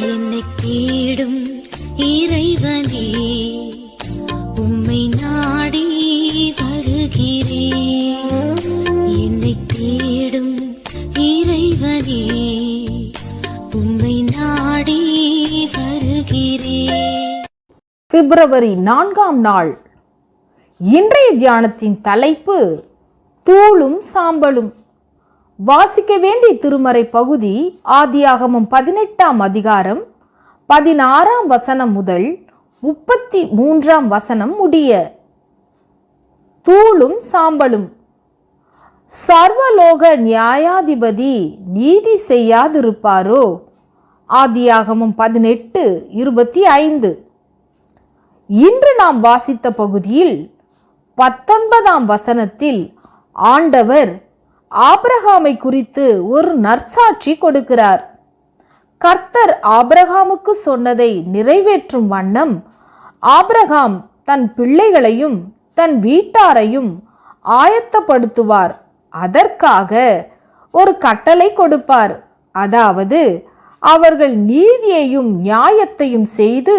என்னை தேடும் இறைவனே உம்மை நாடி வருகிறேன் என்னை தேடும் இறைவனே உம்மை நாடி வருகிறேன் பிப்ரவரி நான்காம் நாள். இன்றைய தியானத்தின் தலைப்பு தூளும் சாம்பலும். வாசிக்க வேண்டிய திருமறை பகுதி ஆதியாகமும் பதினெட்டாம் அதிகாரம் பதினாறாம் வசனம் முதல் முப்பத்தி மூன்றாம் வசனம் முடிய. தூளும் சாம்பலும். சர்வலோக நியாயாதிபதி நீதி செய்யாதிருப்பாரோ? ஆதியாகமும் பதினெட்டு இருபத்தி ஐந்து. இன்று நாம் வாசித்த பகுதியில் பத்தொன்பதாம் வசனத்தில் ஆண்டவர் ஆபிரகாமை குறித்து ஒரு நற்சாட்சி கொடுக்கிறார். கர்த்தர் ஆபிரகாமுக்கு சொன்னதை நிறைவேற்றும் வண்ணம் ஆபிரகாம் தன் பிள்ளைகளையும் தன் வீட்டாரையும் ஆயத்தப்படுத்துவார். அதற்காக ஒரு கட்டளை கொடுப்பார். அதாவது அவர்கள் நீதியையும் நியாயத்தையும் செய்து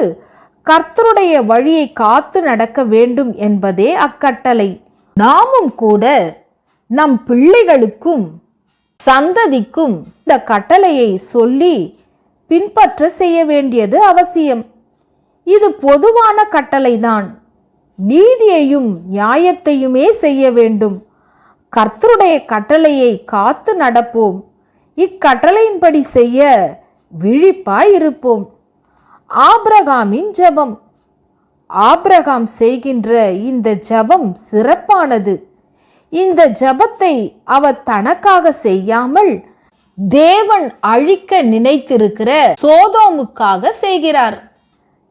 கர்த்தருடைய வழியை காத்து நடக்க வேண்டும் என்பதே அக்கட்டளை. நாமும் கூட நம் பிள்ளைகளுக்கும் சந்ததிக்கும் இந்த கட்டளையை சொல்லி பின்பற்ற செய்ய வேண்டியது அவசியம். இது பொதுவான கட்டளைதான். நீதியையும் நியாயத்தையுமே செய்ய வேண்டும். கர்த்தருடைய கட்டளையை காத்து நடப்போம். இக்கட்டளையின்படி செய்ய விழிப்பாய் இருப்போம் ஆப்ரகாமின் ஜெபம். ஆப்ரகாம் செய்கின்ற இந்த ஜெபம் சிறப்பானது. இந்த ஜெபத்தை அவர் தனக்காக செய்யாமல் தேவன் அழிக்க நினைத்திருக்கிற சோதோமுக்காக செய்கிறார்.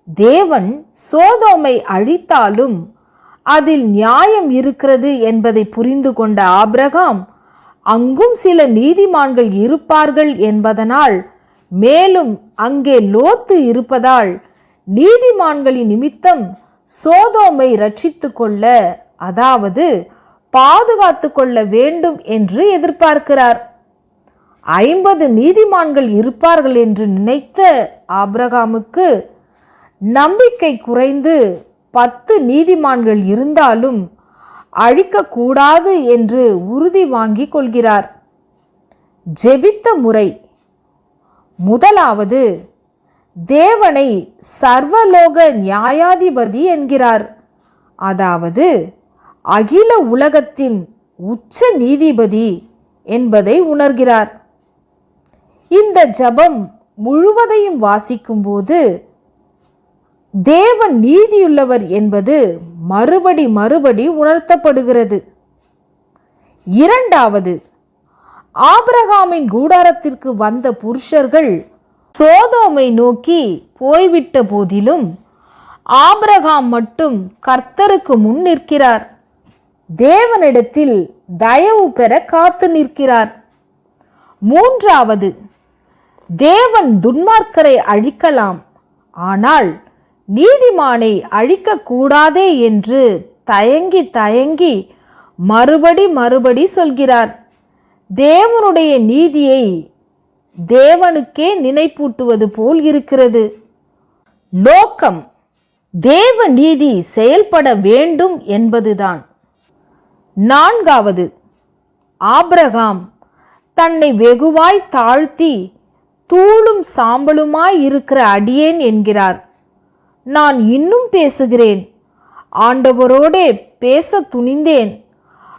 தேவன் சோதோமை அழித்தாலும் அதில் நியாயம் இருக்கிறது என்பதை புரிந்து கொண்ட ஆபிரகாம் அங்கும் சில நீதிமான்கள் இருப்பார்கள் என்பதனால் மேலும் அங்கே லோத்து இருப்பதால் நீதிமான்களின் நிமித்தம் சோதோமை ரட்சித்து கொள்ள அதாவது பாதுகாத்து கொள்ள வேண்டும் என்று எதிர்பார்க்கிறார். ஐம்பது நீதிமான்கள் இருப்பார்கள் என்று நினைத்த ஆப்ரகாமுக்கு நம்பிக்கை குறைந்து பத்து நீதிமான்கள் இருந்தாலும் அழிக்கக்கூடாது என்று உறுதி வாங்கிக் கொள்கிறார். ஜெபித்த முறை. முதலாவது தேவனை சர்வலோக நியாயாதிபதி என்கிறார். அதாவது அகில உலகத்தின் உச்ச நீதிபதி என்பதை உணர்கிறார். இந்த ஜபம் முழுவதையும் வாசிக்கும்போது தேவன் நீதியுள்ளவர் என்பது மறுபடி மறுபடி உணர்த்தப்படுகிறது. இரண்டாவது ஆபிரகாமின் கூடாரத்திற்கு வந்த புருஷர்கள் சோதோமை நோக்கி போய்விட்ட போதிலும் ஆபிரகாம் மட்டும் கர்த்தருக்கு முன் நிற்கிறார். தேவனிடத்தில் தயவு பெற காத்து நிற்கிறார். மூன்றாவது தேவன் துன்மார்க்கரை அழிக்கலாம். ஆனால் நீதிமானை அழிக்கக்கூடாதே என்று தயங்கி தயங்கி மறுபடி மறுபடி சொல்கிறார். தேவனுடைய நீதியை தேவனுக்கே நினைப்பூட்டுவது போல் இருக்கிறது. நோக்கம் தேவ நீதி செயல்பட வேண்டும் என்பதுதான். நான்காவது ஆப்ரகாம் தன்னை வெகுவாய் தாழ்த்தி தூளும் சாம்பலுமாய் இருக்கிற அடியேன் என்கிறார். நான் இன்னும் பேசுகிறேன். ஆண்டவரோடே பேச துணிந்தேன்.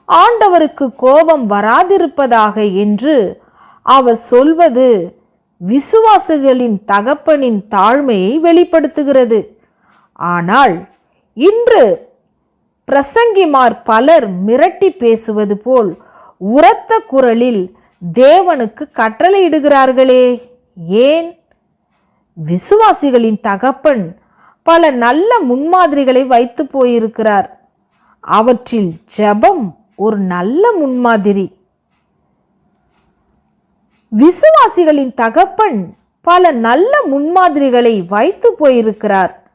ஆண்டவருக்கு கோபம் வராதிருப்பதாக என்று அவர் சொல்வது விசுவாசிகளின் தகப்பனின் தாழ்மையை வெளிப்படுத்துகிறது. ஆனால் இன்று பிரசங்கிமார் பலர் மிரட்டி பேசுவது போல் உரத்த குரலில் தேவனுக்கு கட்டளையிடுகிறார்களே. ஏன்? விசுவாசிகளின் தகப்பன் பல நல்ல முன்மாதிரிகளை வைத்து போயிருக்கிறார். அவற்றில் ஜெபம் ஒரு நல்ல முன்மாதிரி. விசுவாசிகளின் தகப்பன் பல நல்ல முன்மாதிரிகளை வைத்து போயிருக்கிறார்.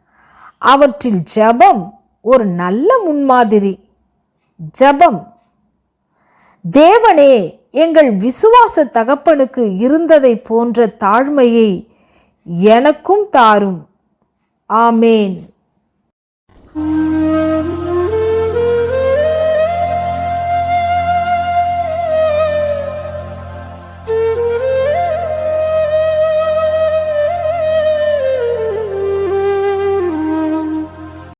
அவற்றில் ஜெபம் ஒரு நல்ல முன்மாதிரி. ஜெபம். தேவனே எங்கள் விசுவாச தகப்பனுக்கு இருந்ததை போன்ற தாழ்மையை எனக்கும் தாரும். ஆமேன்.